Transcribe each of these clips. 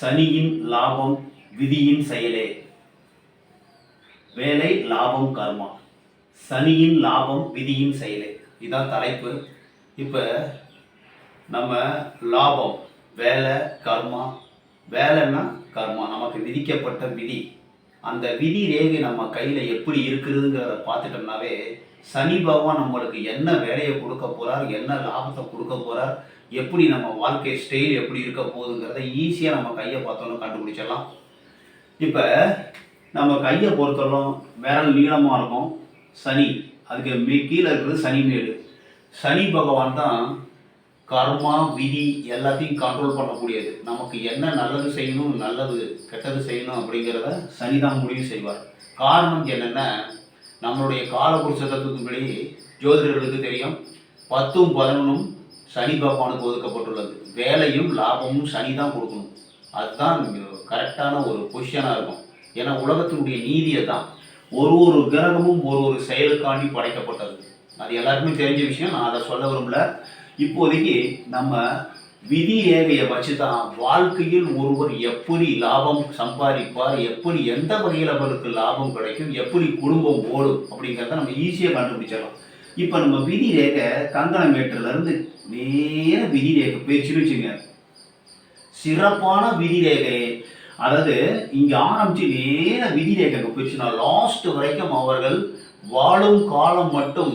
சனியின் லாபம் விதியின் செயலே. வேலை லாபம் கர்மா. சனியின் லாபம் விதியின் செயலே. இதான் தலைப்பு. இப்போ நம்ம லாபம் வேலை கர்மா. வேலைன்னா கர்மா. நமக்கு விதிக்கப்பட்ட விதி. அந்த விதி ரேகை நம்ம கையில் எப்படி இருக்குதுங்கிறத பார்த்துட்டோம்னாவே சனி பகவான் நம்மளுக்கு என்ன வேலையை கொடுக்க போகிறார் என்ன லாபத்தை கொடுக்க போகிறார் எப்படி நம்ம வாழ்க்கை ஸ்டைல் எப்படி இருக்க போகுதுங்கிறத ஈஸியாக நம்ம கையை பார்த்தோன்னு கண்டுபிடிச்சிடலாம். இப்போ நம்ம கையை பொறுத்தவரைக்கும் விரல் நீளமாக இருக்கும். சனி அதுக்கு மே கீழே இருக்கிறது சனி மேடு. சனி பகவான் தான் கர்மா விதி எல்லாத்தையும் கண்ட்ரோல் பண்ணக்கூடியது. நமக்கு என்ன நல்லது செய்யணும் நல்லது கெட்டது செய்யணும் அப்படிங்கிறத சனி தான் முடிவு செய்வார். காரணம் என்னென்னா நம்மளுடைய காலபுருஷ தத்துவத்தின்படி ஜோதிடர்களுக்கு தெரியும். பத்தும் பதினொன்றும் சனி பகவானுக்கு ஒதுக்கப்பட்டுள்ளது. வேலையும் லாபமும் சனி தான் கொடுக்கணும். அதுதான் கரெக்டான ஒரு பொசிஷனாக இருக்கும். ஏன்னா உலகத்தினுடைய நீதியை தான் ஒரு ஒரு கிரகமும் ஒரு ஒரு செயலுக்காண்டி படைக்கப்பட்டது. அது எல்லாருக்குமே தெரிஞ்ச விஷயம். நான் அதை சொல்ல விரும்பல. இப்போதைக்கு நம்ம விதி ரேகையை வச்சு தான் வாழ்க்கையில் ஒருவர் எப்படி லாபம் சம்பாதிப்பார் எப்படி எந்த வகையில் அவருக்கு லாபம் கிடைக்கும் எப்படி குடும்பம் ஓடும் அப்படிங்கிறத நம்ம ஈஸியாக கண்டுபிடிச்சிடலாம். இப்போ நம்ம விதி ரேகை கங்கணமேட்டிலேருந்து நேர விதி ரேகை போயிடுச்சுன்னு வச்சுங்க சிறப்பான விதிரேகை. அதாவது இங்க ஆரம்பிச்சு நேர விதிரேகைக்கு போயிடுச்சுன்னா லாஸ்ட் வரைக்கும் அவர்கள் வாழும் காலம் மட்டும்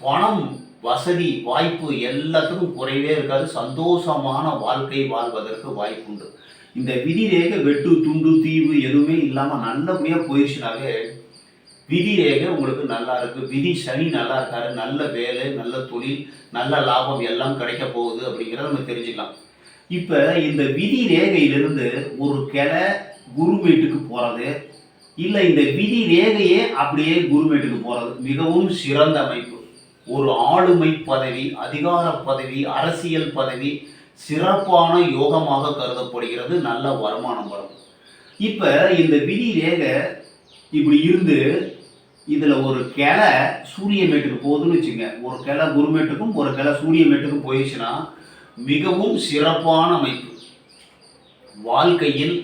பணம் வசதி வாய்ப்பு எல்லாத்துக்கும் குறைவே இருக்காது. சந்தோஷமான வாழ்க்கை வாழ்வதற்கு வாய்ப்புண்டு. இந்த விதி ரேகை வெட்டு துண்டு தீவு எதுவுமே இல்லாமல் நல்லபடியாக போயிடுச்சுனாவே விதி ரேகை உங்களுக்கு நல்லா இருக்கு. விதி சனி நல்லா இருக்காரு. நல்ல வேலை நல்ல தொழில் நல்ல லாபம் எல்லாம் கிடைக்க போகுது அப்படிங்கிறத நம்ம தெரிஞ்சுக்கலாம். இப்போ இந்த விதி ரேகையிலிருந்து ஒரு கிளை குருமேட்டுக்கு போகிறது இல்லை இந்த விதி ரேகையே அப்படியே குரு வீட்டுக்கு போகிறது மிகவும் சிறந்த அமைப்பு. ஒரு ஆளுமை பதவி அதிகார பதவி அரசியல் பதவி சிறப்பான யோகமாக கருதப்படுகிறது. நல்ல வருமானம் வரும். இப்போ இந்த விதி ரேகை இப்படி இருந்து இதில் ஒரு கிளை சூரிய மேட்டுக்கு போகுதுன்னு வச்சுங்க. ஒரு கிளை குருமேட்டுக்கும் ஒரு கிளை சூரிய மேட்டுக்கும் போயிடுச்சுன்னா மிகவும் சிறப்பான அமைப்பு. வாழ்க்கையில்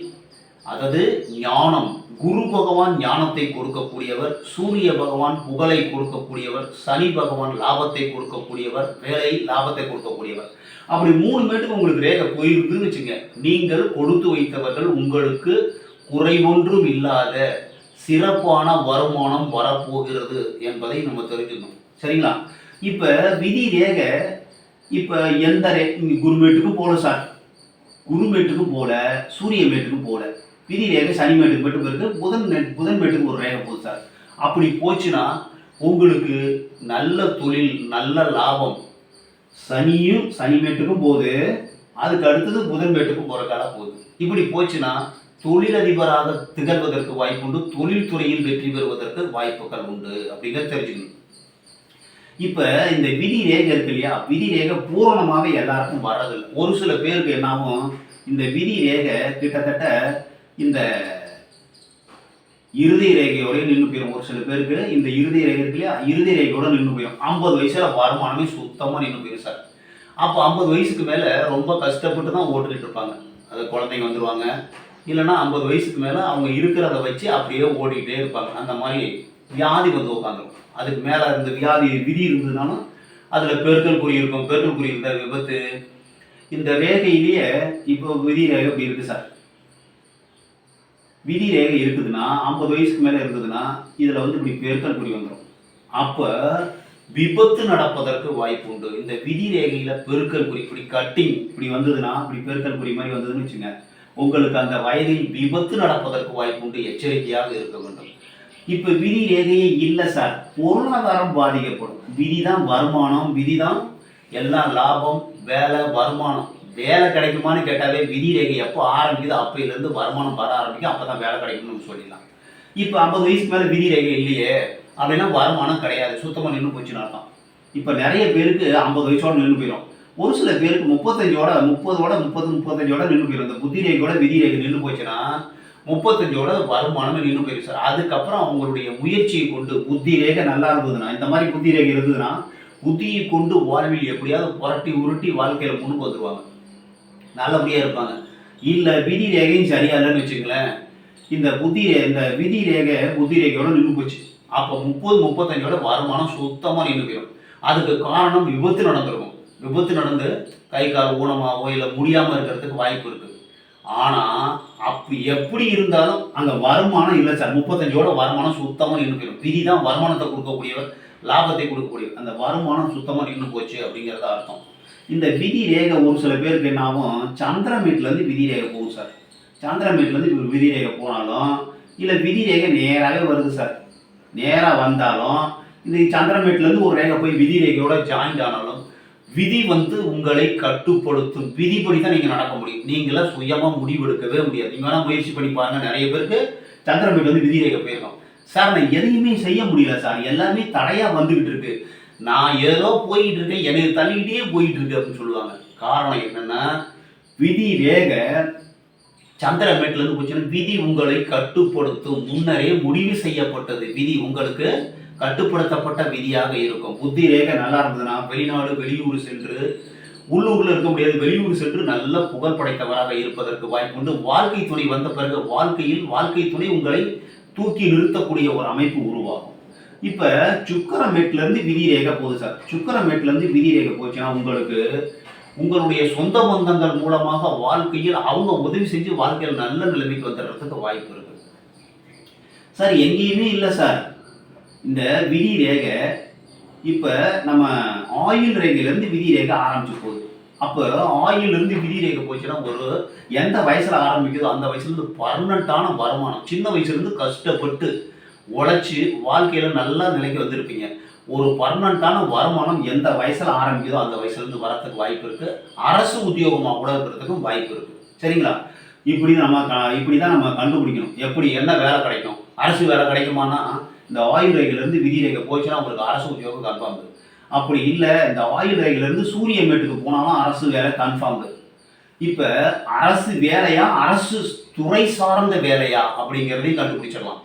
அதாவது ஞானம் குரு பகவான் ஞானத்தை கொடுக்கக்கூடியவர் சூரிய பகவான் புகழை கொடுக்கக்கூடியவர் சனி பகவான் லாபத்தை கொடுக்கக்கூடியவர் வேலை லாபத்தை கொடுக்கக்கூடியவர். அப்படி மூணு மேட்டுக்கு உங்களுக்கு ரேகை போயிருக்குன்னு வச்சுங்க. நீங்கள் கொடுத்து வைத்தவர்கள் உங்களுக்கு குறைவொன்றும் இல்லாத சிறப்பான வருமானம் வரப்போகிறது என்பதை நம்ம தெரிஞ்சுக்கணும். சரிங்களா? இப்போ விதி ரேகை இப்போ எந்த ரே குருமேட்டுக்கும் போகல சார். குருமேட்டுக்கும் போல சூரிய மேட்டுக்கும் போல. விதி ரேகை சனி மேட்டுக்கு மட்டும் இருக்கு புதன் மே- புதன் மேட்டுக்கு ஒரு ரேகை போகுது சார். அப்படி போச்சுன்னா உங்களுக்கு நல்ல தொழில் நல்ல லாபம். சனியும் சனி மேட்டுக்கும் போகுது. அதுக்கு அடுத்தது புதன் மேட்டுக்கும் போகிற காலம் போகுது. இப்படி போச்சுன்னா தொழிலதிபராக திகழ்வதற்கு வாய்ப்புண்டு தொழில்துறையில் வெற்றி பெறுவதற்கு வாய்ப்புகள் உண்டு அப்படிங்கிறத தெரிஞ்சுக்கணும். இப்போ இந்த விதி ரேகை இருக்கு இல்லையா? விதி ரேகை பூரணமாகவே எல்லாருக்கும் வர்றதில்லை. ஒரு சில பேருக்கு என்னாகும் இந்த விதி ரேகை கிட்டத்தட்ட இந்த இறுதி ரேகையோட நின்று போயிடும் ஒரு சில பேருக்கு இந்த இறுதி ரேகை இருக்கு இல்லையா? இறுதி ரேகையோட நின்று போயிடும் ஐம்பது வயசுல வருமானமே சுத்தமாக நின்று போயிடும் சார். அப்போ ஐம்பது வயசுக்கு மேலே ரொம்ப கஷ்டப்பட்டு தான் ஓட்டுக்கிட்டு இருப்பாங்க. அது குழந்தைங்க வந்துருவாங்க. இல்லைன்னா ஐம்பது வயசுக்கு மேலே அவங்க இருக்கிறத வச்சு அப்படியே ஓடிக்கிட்டே இருப்பாங்க. அந்த மாதிரி வியாதி வந்து உட்காந்துரும். அதுக்கு மேலே இருந்த வியாதி விதி இருந்ததுனாலும் அதில் பெருக்கல் குறி இருக்கும். பெருக்கல் குறி இருந்த விபத்து. இந்த ரேகையிலேயே இப்போ விதி ரேகை இப்படி இருக்குது சார். விதி ரேகை இருக்குதுன்னா ஐம்பது வயசுக்கு மேலே இருந்ததுன்னா இதில் வந்து இப்படி பெருக்கல் குறி வந்துடும் அப்போ விபத்து நடப்பதற்கு வாய்ப்பு உண்டு. இந்த விதி ரேகையில் பெருக்கல் குறி இப்படி கட்டிங் இப்படி வந்ததுன்னா இப்படி பெருக்கல் குறி மாதிரி வந்ததுன்னு வச்சுங்க உங்களுக்கு அந்த வயதில் விபத்து நடப்பதற்கு வாய்ப்புண்டு எச்சரிக்கையாக இருக்க வேண்டும். இப்போ விதி ரேகையே இல்லை சார் பொருளாதாரம் பாதிக்கப்படும். விதி தான் வருமானம் விதி தான் எல்லாம் லாபம் வேலை வருமானம். வேலை கிடைக்குமான்னு கேட்டாலே விதி ரேகை எப்போ ஆரம்பிக்குது அப்பையிலேருந்து வருமானம் வர ஆரம்பிக்கும். அப்போ தான் வேலை கிடைக்கும்னு சொல்லிடலாம். இப்போ ஐம்பது வயசுக்கு மேலே விதி ரேகை இல்லையே அப்படின்னா வருமானம் கிடையாது. சுத்தமாக நின்று போச்சுன்னு அர்த்தம். இப்போ நிறைய பேருக்கு ஐம்பது வயசோடு நின்று போயிடும் ஒரு சில பேருக்கு முப்பத்தஞ்சோட முப்பதோட முப்பது முப்பத்தஞ்சோட நின்று போயிடும் இந்த புத்தி ரேகையோட விதி ரேகை நின்று போச்சுன்னா முப்பத்தஞ்சோட வருமானமே நின்று போயிடும் சார். அதுக்கப்புறம் அவங்களுடைய முயற்சியை கொண்டு புத்தி ரேகை நல்லா இருந்ததுன்னா இந்த மாதிரி புத்தி ரேகை இருந்ததுன்னா புத்தியை கொண்டு வாழ்வில் எப்படியாவது புரட்டி உருட்டி வாழ்க்கையில் முன்னுக்கு வந்துருவாங்க. நல்லபடியாக இருப்பாங்க. இல்லை விதி ரேகையும் சரியா இல்லைன்னு வச்சுங்களேன் இந்த புத்தி ரே- இந்த விதி ரேகை புத்தி ரேகையோட நின்று போச்சு. அப்போ முப்பது முப்பத்தஞ்சோட வருமானம் சுத்தமாக நின்று போயிடும் அதுக்கு காரணம் விபத்து நடந்திருக்கும். விபத்து நடந்து கை கால் ஊனமாகவோ இல்லை முடியாமல் இருக்கிறதுக்கு வாய்ப்பு இருக்குது ஆனால் அப்படி எப்படி இருந்தாலும் அங்கே வருமானம் இல்லை சார். முப்பத்தஞ்சோட வருமானம் சுத்தமாக நின்று போயிடும். விதி தான் வருமானத்தை கொடுக்கக்கூடியவர் லாபத்தை கொடுக்கக்கூடியவர். அந்த வருமானம் சுத்தமாக நின்று போச்சு அப்படிங்கிறத அர்த்தம். இந்த விதி ரேகை ஒரு சில பேருக்கு என்ன ஆகும்? சந்திரமேட்லேருந்து விதி ரேகை போகும் சார். சந்திரமேட்லேருந்து விதி ரேகை போனாலும் இல்லை விதி ரேகை நேராகவே வருது சார். நேராக வந்தாலும் இந்த சந்திரமேட்லேருந்து ஒரு ரேகை போய் விதி ரேகையோட ஜாயிண்ட் ஆனாலும் விதி வந்து உங்களை கட்டுப்படுத்தும். விதிப்படி தான் நீங்கள் நடக்க முடியும். நீங்களா சுயமாக முடிவெடுக்கவே முடியாது. நீங்கள் வேணால் முயற்சி பண்ணி பாருங்க. நிறைய பேருக்கு சந்திரமேட் வந்து விதி ரேக போயிருக்கோம். சார் நான் எதையுமே செய்ய முடியல சார். எல்லாமே தடையாக வந்துகிட்டு இருக்கு. நான் ஏதோ போயிட்டு இருக்கேன். என்னை தள்ளிக்கிட்டே போயிட்டு இருக்கு அப்படின்னு சொல்லுவாங்க. காரணம் என்னன்னா விதி ரேக சந்திரமேட்ல இருந்து போச்சுன்னா விதி உங்களை கட்டுப்படுத்தும். முன்னரே முடிவு செய்யப்பட்டது. விதி உங்களுக்கு கட்டுப்படுத்தப்பட்ட விதியாக இருக்கும். புத்தி ரேகை நல்லா இருந்ததுன்னா வெளிநாடு வெளியூர் சென்று உள்ளூர்ல இருக்க முடியாது வெளியூர் சென்று நல்ல புகழ் படைத்தவராக இருப்பதற்கு வாய்ப்பு உண்டு. வாழ்க்கை துணை வந்த பிறகு வாழ்க்கையில் வாழ்க்கை துணை உங்களை தூக்கி நிறுத்தக்கூடிய ஒரு அமைப்பு உருவாகும். இப்ப சுக்கரமேட்ல இருந்து விதி ரேகை போகுது சார். சுக்கரமேட்ல இருந்து விதி ரேகை போச்சுன்னா உங்களுக்கு உங்களுடைய சொந்த பந்தங்கள் மூலமாக வாழ்க்கையில் அவங்க உதவி செஞ்சு வாழ்க்கையில் நல்ல நிலைமைக்கு வந்துடுறதுக்கு வாய்ப்பு இருக்கு. சார் எங்கேயுமே இல்லை சார். இந்த விதி ரேகை இப்போ நம்ம ஆயில் ரேகையிலேருந்து விதி ரேகை ஆரம்பிச்சு போகுது. அப்போ ஆயிலிருந்து விதி ரேகை போச்சுன்னா ஒரு எந்த வயசில் ஆரம்பிக்குதோ அந்த வயசுலேருந்து பர்மனண்ட்டான வருமானம் சின்ன வயசுலேருந்து கஷ்டப்பட்டு உழைச்சி வாழ்க்கையில் நல்லா நிலைக்கு வந்திருப்பீங்க. ஒரு பர்மனண்ட்டான வருமானம் எந்த வயசில் ஆரம்பிக்குதோ அந்த வயசுலேருந்து வரத்துக்கு வாய்ப்பு இருக்குது அரசு உத்தியோகமாக கூட இருக்கிறதுக்கும் வாய்ப்பு இருக்குது சரிங்களா? இப்படி நம்ம க- இப்படி தான் நம்ம கண்டுபிடிக்கணும். எப்படி என்ன வேலை கிடைக்கும்? அரசு வேலை கிடைக்குமானா இந்த ஆயுள் ரேகையிலேருந்து விதி ரேகை போச்சுன்னா உங்களுக்கு அரசு உத்தியோகம் கன்ஃபார்ம். அப்படி இல்லை இந்த ஆயுள் ரேகையிலேருந்து சூரிய மேட்டுக்கு போனாலும் அரசு வேலை கன்ஃபார்ம். இப்போ அரசு வேலையா அரசு துறை சார்ந்த வேலையா அப்படிங்கிறதையும் கண்டுபிடிச்சிடலாம்.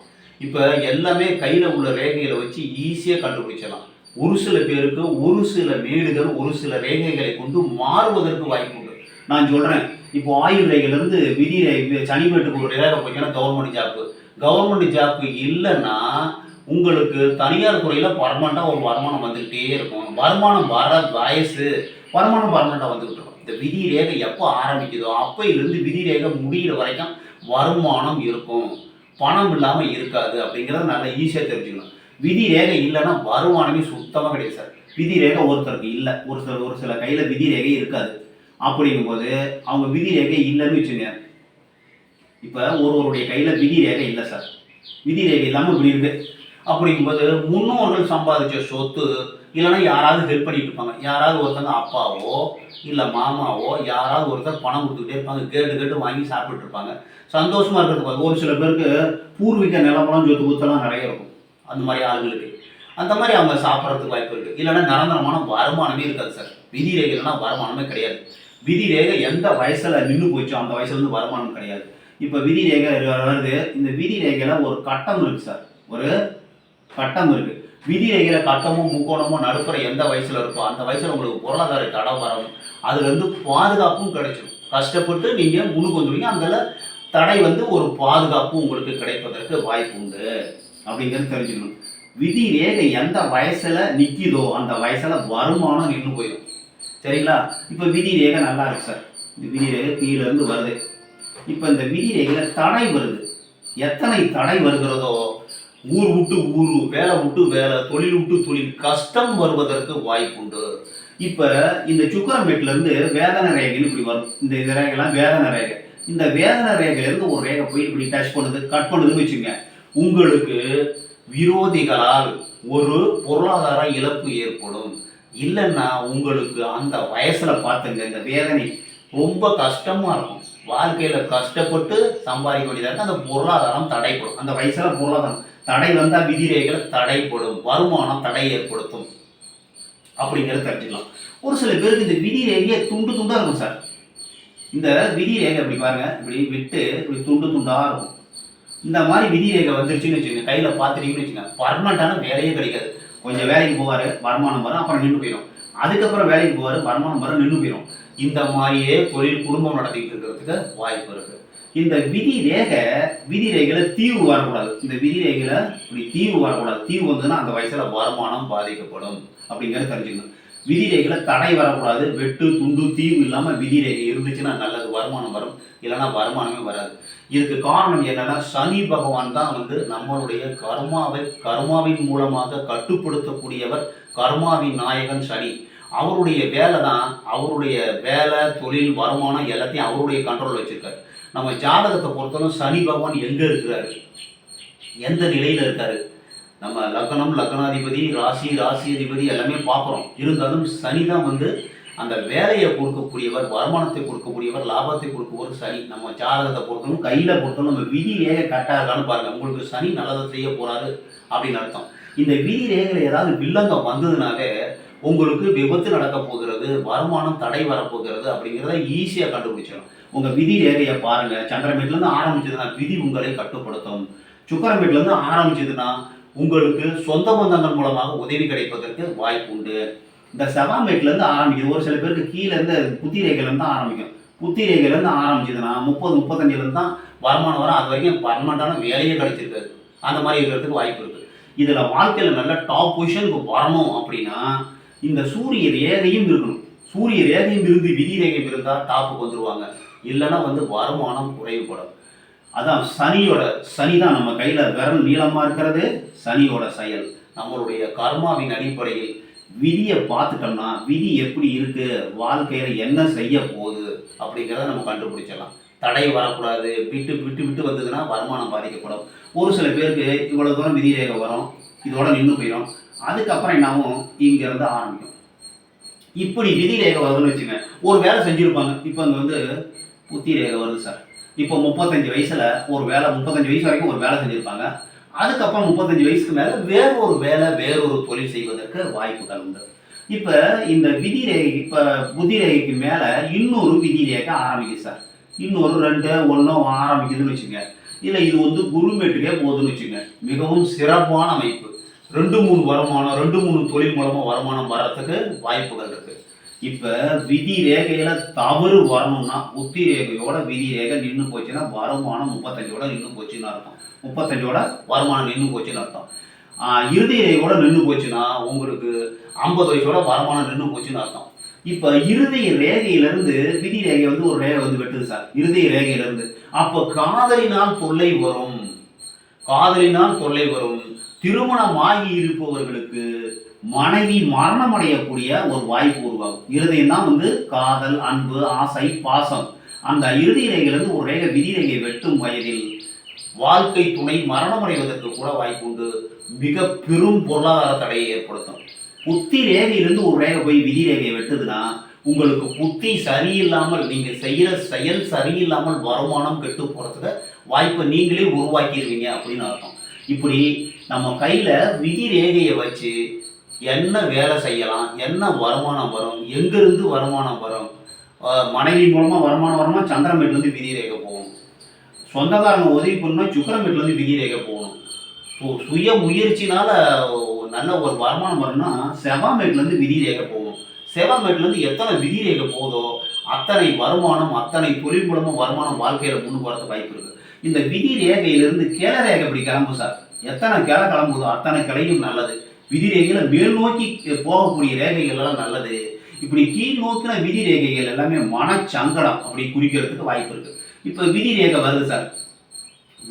இப்போ எல்லாமே கையில் உள்ள ரேகைகளை வச்சு ஈஸியாக கண்டுபிடிச்சிடலாம். ஒரு சில பேருக்கு ஒரு சில மேடுகள் ஒரு சில ரேகைகளை கொண்டு மாறுவதற்கு வாய்ப்பு உண்டு. நான் சொல்கிறேன் இப்போ ஆயுள் ரேகையிலேருந்து விதி ரேகை சனிமேட்டுக்கு ஒரு ரேகை போச்சுன்னா கவர்மெண்ட் ஜாப்பு கவர்மெண்ட் ஜாப்பு இல்லைன்னா உங்களுக்கு தனியார் துறையில் பர்மனெண்ட்டாக ஒரு வருமானம் வந்துக்கிட்டே இருக்கும். வருமானம் வர வயசு வருமானம் பர்மனெண்ட்டாக வந்துக்கிட்டு இருக்கும். இந்த விதி ரேகை எப்போ ஆரம்பிக்குதோ அப்போயிலிருந்து விதி ரேகை முடிகிற வரைக்கும் வருமானம் இருக்கும். பணம் இல்லாமல் இருக்காது அப்படிங்கிறத நல்லா ஈஸியாக தெரிஞ்சுக்கணும். விதி ரேகை இல்லைன்னா வருமானமே சுத்தமாக கிடையாது சார். விதி ரேகை ஒருத்தருக்கு இல்லை. ஒரு சில ஒரு சில கையில் விதி ரேகை இருக்காது. அப்படிங்கும்போது அவங்க விதி ரேகை இல்லைன்னு வச்சுங்க இப்போ ஒருவருடைய கையில் விதி ரேகை இல்லை சார். விதி ரேகை இல்லாமல் இப்படி இருக்குது அப்படிங்கும்போது முன்னோர்கள் சம்பாதிச்ச சொத்து இல்லைன்னா யாராவது ஹெல்ப் பண்ணிட்டு இருப்பாங்க. யாராவது ஒருத்தங்க அப்பாவோ இல்லை மாமாவோ யாராவது ஒருத்தர் பணம் கொடுத்துக்கிட்டே இருப்பாங்க. கேட்டு கேட்டு வாங்கி சாப்பிட்டு இருப்பாங்க. சந்தோஷமா இருக்கிறதுக்கு ஒரு சில பேருக்கு பூர்வீக நிலப்படம் சொத்து குத்தெல்லாம் நிறைய இருக்கும். அந்த மாதிரி ஆளுங்களுக்கு. அந்த மாதிரி அவங்க சாப்பிட்றதுக்கு வாய்ப்பு இருக்குது இல்லைன்னா நிரந்தரமான வருமானமே இருக்காது சார். விதி ரேகைனா வருமானமே கிடையாது. விதி ரேகை எந்த வயசில் நின்று போச்சோ அந்த வயசுலேருந்து வருமானம் கிடையாது. இப்போ விதி ரேகை வருது. இந்த விதி ரேகையில் ஒரு கட்டம் இருக்குது சார். ஒரு கட்டம் இருக்கு. விதி ரேகையில கட்டமும் முக்கோணமும் நடுப்புற எந்த வயசுல இருக்கோ அந்த வயசுல உங்களுக்கு பொருளாதார தடை வரும். அதுல இருந்து பாதுகாப்பும் கிடைச்சிடும் கஷ்டப்பட்டு நீங்க முன்னுக்கு வந்துடுவீங்க அந்த தடை வந்து ஒரு பாதுகாப்பு உங்களுக்கு கிடைப்பதற்கு வாய்ப்பு உண்டு. அப்படிங்கிறது தெரிஞ்சுக்கணும். விதி ரேகை எந்த வயசுல நிக்குதோ அந்த வயசுல வருமானம் நின்று போயிடும் சரிங்களா? இப்போ விதி ரேகை நல்லா இருக்கு சார். இந்த விதி ரேகை கீழ இருந்து வருது. இப்போ இந்த விதி ரேகையில தடை வருது. எத்தனை தடை வருகிறதோ ஊர் விட்டு ஊர் வேலை விட்டு வேலை தொழில் விட்டு தொழில் கஷ்டம் வருவதற்கு வாய்ப்புண்டு. இப்போ இந்த சுக்கரமேட்ல இருந்து வேதனை ரேகைன்னு இப்படி வரும். இந்த இந்த ரேகைலாம் வேதனை ரேகை. இந்த வேதனை ரேகையிலேருந்து ஒரு ரேகை போய் இப்படி டச் பண்ணுது கட் பண்ணுதுன்னு வச்சுங்க உங்களுக்கு விரோதிகளால் ஒரு பொருளாதார இழப்பு ஏற்படும். இல்லைன்னா உங்களுக்கு அந்த வயசில் பார்த்துங்க இந்த வேதனை ரொம்ப கஷ்டமாக இருக்கும். வாழ்க்கையில் கஷ்டப்பட்டு சம்பாதிக்க வேண்டியதாக இருக்கும் அந்த பொருளாதாரம் தடைப்படும் அந்த வயசில் பொருளாதாரம் தடை வந்தால் விதிரேகைகள் தடைப்படும் வருமானம் தடை ஏற்படுத்தும். அப்படிங்கிறத தெரிஞ்சுக்கலாம். ஒரு சில பேருக்கு இந்த விதிரேகையை துண்டு துண்டாக இருக்கும் சார். இந்த விதி ரேகை இப்படி பாருங்க இப்படி விட்டு இப்படி துண்டு துண்டாக இருக்கும். இந்த மாதிரி விதி ரேகை வந்துருச்சுன்னு வச்சுக்கோங்க கையில் பார்த்துட்டீங்கன்னு வச்சுக்கோங்க பர்மனண்டான வேலையே கிடைக்காது. கொஞ்சம் வேலைக்கு போவார் வருமானம் வரும் அப்புறம் நின்று போயிடும் அதுக்கப்புறம் வேலைக்கு போவார் வருமானம் வரும் நின்று போயிடும் இந்த மாதிரியே தொழில் குடும்பம் நடத்திக்கிட்டு இருக்கிறதுக்கு வாய்ப்பு இருக்குது இந்த விதி ரேகை விதி ரேகையில தீவு வரக்கூடாது. இந்த விதி ரேகையில இப்படி தீவு வரக்கூடாது. தீவு வந்ததுன்னா அந்த வயசுல வருமானம் பாதிக்கப்படும் அப்படிங்கிறத தெரிஞ்சுக்கணும். விதி ரேகையில தடை வரக்கூடாது. வெட்டு துண்டு தீவு இல்லாம விதி ரேகை இருந்துச்சுன்னா நல்லது. வருமானம் வரும். இல்லைன்னா வருமானமே வராது. இதுக்கு காரணம் என்னன்னா சனி பகவான் தான் வந்து நம்மளுடைய கர்மாவை கர்மாவின் மூலமாக கட்டுப்படுத்தக்கூடியவர் கர்மாவின் நாயகன் சனி. அவருடைய வேலை தான் அவருடைய வேலை தொழில் வருமானம் எல்லாத்தையும் அவருடைய கண்ட்ரோல் வச்சிருக்காரு. நம்ம ஜாதகத்தை பொறுத்தவரைக்கும் சனி பகவான் எங்கே இருக்கிறாரு? எந்த நிலையில் இருக்காரு? நம்ம லக்னம் லக்னாதிபதி ராசி ராசி அதிபதி எல்லாமே பார்க்குறோம். இருந்தாலும் சனி தான் வந்து அந்த வேலையை கொடுக்கக்கூடியவர் வருமானத்தை கொடுக்கக்கூடியவர் லாபத்தை கொடுக்கவர் சனி. நம்ம ஜாதகத்தை பொறுத்தவரைக்கும் கையில் பொறுத்தவரை நம்ம விதி ரேகை கரெக்டாக இருக்கான்னு பாருங்கள் உங்களுக்கு சனி நல்லதை செய்ய போகிறாரு அப்படின்னு அர்த்தம். இந்த விதி ரேகையில் ஏதாவது வில்லங்கம் வந்ததுனாலே உங்களுக்கு விபத்து நடக்க போகிறது வருமானம் தடை வரப்போகிறது அப்படிங்கிறத ஈஸியாக கண்டுபிடிச்சிடும் உங்கள் விதி ரேகையை பாருங்கள் சந்திரமேட்லேருந்து ஆரம்பிச்சதுன்னா விதி உங்களை கட்டுப்படுத்தும். சுக்கரமேட்லேருந்து ஆரம்பிச்சதுன்னா உங்களுக்கு சொந்த பந்தங்கள் மூலமாக உதவி கிடைப்பதற்கு வாய்ப்பு உண்டு. இந்த செவாமேட்லேருந்து ஆரம்பிக்குது. ஒரு சில பேருக்கு கீழேருந்து புத்தி ரேகையிலேருந்து தான் ஆரம்பிக்கும். புத்தி ரேகையிலேருந்து ஆரம்பிச்சதுன்னா முப்பது முப்பத்தஞ்சுலேருந்து தான் வருமானம் வரும். அது வரைக்கும் பர்மனண்டான வேலையே கிடைச்சிருக்காது அந்த மாதிரி இருக்கிறதுக்கு வாய்ப்பு இருக்குது இதில் வாழ்க்கையில் நல்ல டாப் பொசிஷனுக்கு வரணும் அப்படின்னா இந்த சூரிய ரேகையும் இருக்கணும். சூரிய ரேகையும் இருந்து விதி ரேகை இருந்தால் டாப்புக்கு வந்துருவாங்க. இல்லைன்னா வந்து வருமானம் குறைவுபடும். அதான் சனியோட சனி தான் நம்ம கையில் விரல் நீளமாக இருக்கிறது சனியோட செயல். நம்மளுடைய கர்மாவின் அடிப்படையில் விதியை பார்த்துட்டோம்னா விதி எப்படி இருக்கு வாழ்க்கையில் என்ன செய்ய போகுது அப்படிங்கிறத நம்ம கண்டுபிடிச்சிடலாம். தடை வரக்கூடாது விட்டு விட்டு விட்டு வந்ததுன்னா வருமானம் பாதிக்கப்படும். ஒரு சில பேருக்கு இவ்வளோ தூரம் விதி ரேகை வரும் இதோட நின்று போயிடும் அதுக்கப்புறம் என்னாகும்? இங்கேருந்து ஆரம்பிக்கும். இப்படி விதி ரேகை வருதுன்னு வச்சுங்க ஒரு வேலை செஞ்சுருப்பாங்க. இப்போ இங்கே வந்து புத்தி ரேகை வருது சார். இப்போ முப்பத்தஞ்சு வயசில் ஒரு வேலை முப்பத்தஞ்சு வயசு வரைக்கும் ஒரு வேலை செஞ்சுருப்பாங்க. அதுக்கப்புறம் முப்பத்தஞ்சு வயசுக்கு மேலே வேற ஒரு வேலை வேறொரு தொழில் செய்வதற்கு வாய்ப்புகள் உண்டு. இப்போ இந்த விதி ரேகை இப்போ புத்தி ரேகைக்கு மேலே இன்னொரு விதி ரேகை ஆரம்பிக்குது சார். இன்னொரு ரெண்டு ஒன்றும் ஆரம்பிக்குதுன்னு வச்சுங்க. இல்லை இது வந்து குருமேட்டுக்கே போகுதுன்னு வச்சுங்க. மிகவும் சிறப்பான அமைப்பு. ரெண்டு மூணு வருமானம் ரெண்டு மூணு தொழில் மூலமாக வருமானம் வர்றதுக்கு வாய்ப்புகள் இருக்கு. இப்போ விதி ரேகையில் தவறு வரணும்னா உத்தி ரேகையோட விதி ரேகை நின்று போச்சுன்னா வருமானம் முப்பத்தஞ்சோட நின்று போச்சுன்னு அர்த்தம். முப்பத்தஞ்சோட வருமானம் நின்று போச்சுன்னு அர்த்தம். இறுதி ரேகையோட நின்று போச்சுன்னா உங்களுக்கு ஐம்பது வயசோட வருமானம் நின்று போச்சுன்னு அர்த்தம். இப்போ இறுதி ரேகையிலிருந்து விதி ரேகை வந்து ஒரு ரேகை வந்து வெட்டுது சார். இறுதி ரேகையிலிருந்து. அப்போ காதலினால் தொல்லை வரும். காதலினால் தொல்லை வரும். திருமணமாகி இருப்பவர்களுக்கு மனைவி மரணம் அடையக்கூடிய ஒரு வாய்ப்பு உருவாகும். இருதயம் தான் வந்து காதல் அன்பு ஆசை பாசம். அந்த இறுதி ரேகையிலிருந்து ஒரு ரேகை விதி ரேகை வெட்டும் வயதில் வாழ்க்கை துணை மரணம் அடைவதற்கு கூட வாய்ப்பு உண்டு. மிக பெரும் பொருளாதார தடையை ஏற்படுத்தும். புத்தி ரேகையிலிருந்து ஒரு ரேகை போய் விதி ரேகையை வெட்டுதுன்னா உங்களுக்கு புத்தி சரியில்லாமல் நீங்கள் செய்கிற செயல் சரியில்லாமல் வருமானம் கெட்டு போகிறதுக்கு வாய்ப்பை நீங்களே உருவாக்கிடுவீங்க அப்படின்னு அர்த்தம். இப்படி நம்ம கையில் விதி ரேகையை வச்சு என்ன வேலை செய்யலாம் என்ன வருமானம் வரும் எங்கேருந்து வருமானம் வரும் மனைவி மூலமாக வருமானம் வருமா சந்திரமேட்லேருந்து விதி ரேகை போகணும். சொந்தக்காரங்க உதவி பண்ணால் சுக்கரமேட்லேருந்து விதி ரேகை போகணும். ஸோ சுய முயற்சினால் நல்ல ஒரு வருமானம் வரும்னா செவாமேட்லேருந்து விதி ரேகை போகும் செவாமேட்லேருந்து எத்தனை விதி ரேகை போதோ அத்தனை வருமானம் அத்தனை தொழில் மூலமாக வருமானம் வாழ்க்கையில் முன்னு வரது வாய்ப்பு இருக்குது இந்த விதி ரேகையிலிருந்து கேள ரேகை இப்படி கிளம்பு சார்? எத்தனை கிளை கிளம்புதோ அத்தனை கிளையும் நல்லது. விதி ரேகையில மேல் நோக்கி போகக்கூடிய ரேகைகள் எல்லாம் நல்லது. இப்படி கீழ் நோக்கின விதி ரேகைகள் எல்லாமே மனச்சங்கடம் அப்படி குறிக்கிறதுக்கு வாய்ப்பு இருக்கு. இப்போ விதி ரேகை வருது சார்.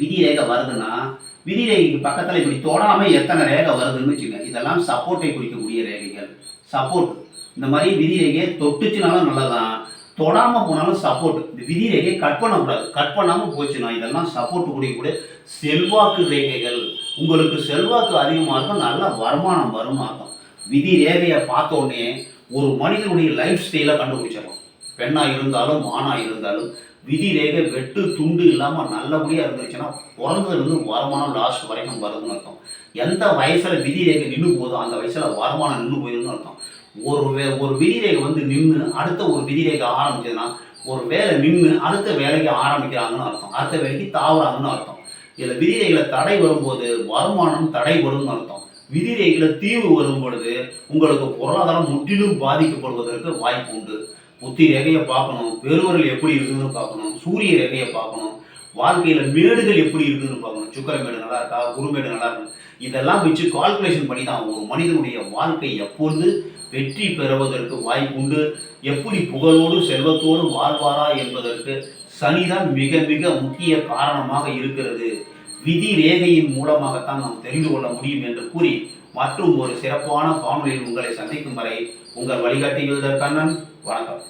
விதி ரேகை வருதுன்னா விதி ரேகைக்கு பக்கத்தில் இப்படி தொடாமல் எத்தனை ரேகை வருதுன்னு வச்சுங்க இதெல்லாம் சப்போர்ட்டை குறிக்கக்கூடிய ரேகைகள். சப்போர்ட் இந்த மாதிரி விதி ரேகையை தொட்டுச்சுனாலும் நல்லதான் தொடாம போனாலும் சப்போர்ட் இந்த விதி ரேகையை கட் பண்ணக்கூடாது. கட் பண்ணாமல் போச்சுன்னா இதெல்லாம் சப்போர்ட் கூடிய செல்வாக்கு ரேகைகள். உங்களுக்கு செல்வாக்கு அதிகமாக இருக்கும் நல்ல வருமானம் வரும் அர்த்தம். விதி ரேகையை பார்த்த உடனே ஒரு மனிதனுடைய லைஃப் ஸ்டைலை கண்டுபிடிச்சிடலாம். பெண்ணாக இருந்தாலும் ஆணாக இருந்தாலும் விதி ரேகை வெட்டு துண்டு இல்லாமல் நல்லபடியாக இருந்துச்சுன்னா பிறந்ததுலேருந்து வருமானம் லாஸ்ட் வரைக்கும் வருதுன்னு அர்த்தம். எந்த வயசில் விதி ரேகை நின்று போதோ அந்த வயசில் வருமானம் நின்று போயிருதுன்னு அர்த்தம். ஒரு வே- ஒரு விதிரேகை வந்து நின்று அடுத்த ஒரு விதி ரேகை ஆரம்பிச்சதுன்னா ஒரு வேலை நின்று அடுத்த வேலைக்கு ஆரம்பிக்கிறாங்கன்னு அர்த்தம். அடுத்த வேலைக்கு தாவுறாங்கன்னு அர்த்தம். இதில் விதிரேகளை தடை வரும்போது வருமானம் தடைபடும் அர்த்தம். விதிரேகளை தீவு வரும் பொழுது உங்களுக்கு பொருளாதாரம் முற்றிலும் பாதிக்கப்படுவதற்கு வாய்ப்பு உண்டு. புத்தி ரேகையை பார்க்கணும் பெருவரில் எப்படி இருக்குதுன்னு பார்க்கணும் சூரிய ரேகையை பார்க்கணும் வாழ்க்கையில் மேடுகள் எப்படி இருக்குதுன்னு பார்க்கணும். சுக்கரமேடு நல்லா இருக்கா? குருமேடு நல்லா இருக்கு? இதெல்லாம் வச்சு கால்குலேஷன் பண்ணி தான் ஒரு மனிதனுடைய வாழ்க்கை எப்பொழுது வெற்றி பெறுவதற்கு வாய்ப்புண்டு. எப்படி புகழோடு செல்வத்தோடு வாழ்வாரா என்பதற்கு சனிதான் மிக மிக முக்கிய காரணமாக இருக்கிறது. விதி ரேகையின் மூலமாகத்தான் நாம் தெரிந்து கொள்ள முடியும் என்று கூறி மற்றும் ஒரு சிறப்பான காணொலியில் உங்களை சந்திக்கும் வரை உங்கள் வழிகாட்டி கண்ணன். வணக்கம்.